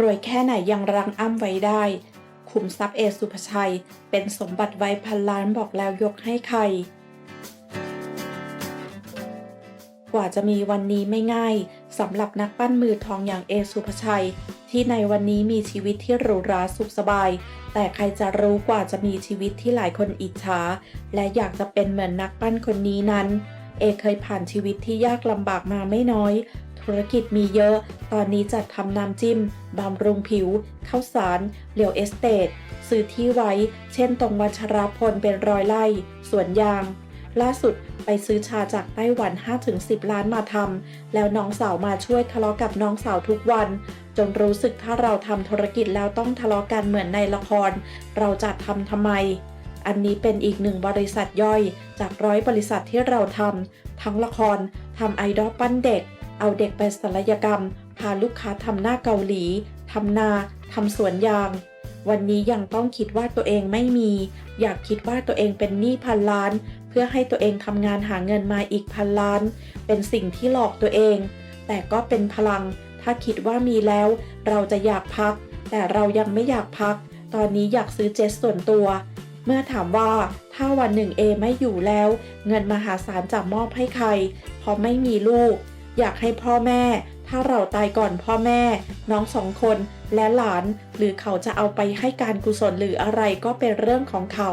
รวยแค่ไหนยังรังอ้ำไว้ได้ ขุมทรัพย์เอสุภชัย เป็นสมบัติไว้พันล้านบอกแล้วยกให้ใคร กว่าจะมีวันนี้ไม่ง่ายสำหรับนักปั้นมือทองอย่างเอสุภชัย ที่ในวันนี้มีชีวิตที่หรูหราสุขสบาย แต่ใครจะรู้กว่าจะมีชีวิตที่หลายคนอิจฉาและอยากจะเป็นเหมือนนักปั้นคนนี้นั้น เอเคยผ่านชีวิตที่ยากลำบากมาไม่น้อย ธุรกิจมีเยอะ ตอนนี้จัดทำน้ำจิ้มบำรุงผิวข้าวสารเหลียวเอสเตทซื้อที่ไว้ เช่นตรงวัชราพลเป็นร้อยไร่สวนยาง ล่าสุดไปซื้อชาจากไต้หวัน 5-10 ล้านมาทำแล้วน้องสาวมาช่วยทะเลาะกับน้องสาวทุกวัน จนรู้สึกถ้าเราทำธุรกิจแล้วต้องทะเลาะกันเหมือนในละคร เราจะทำทำไม อันนี้เป็นอีกหนึ่งบริษัทย่อยจากร้อยบริษัทที่เราทำทั้งละครทำไอดอลปั้นเด็ก เอาเด็กไปศัลยกรรม พาลูกค้าทำหน้าเกาหลีทำนาทำสวนยาง วันนี้ยังต้องคิดว่าตัวเองไม่มี อยากคิดว่าตัวเองเป็นหนี้พันล้าน เพื่อให้ตัวเองทำงานหาเงินมาอีกพันล้าน เป็นสิ่งที่หลอกตัวเอง แต่ก็เป็นพลัง ถ้าคิดว่ามีแล้ว เราจะอยากพัก แต่เรายังไม่อยากพัก ตอนนี้อยากซื้อเจ็ตส่วนตัว เมื่อถามว่าถ้าวันหนึ่งเอไม่อยู่แล้ว เงินมหาศาลจะมอบให้ใคร เพราะไม่มีลูก อยากให้พ่อแม่ ถ้าเราตายก่อนพ่อแม่ น้องสองคนและหลาน หรือเขาจะเอาไปให้การกุศลหรืออะไรก็เป็นเรื่องของเขา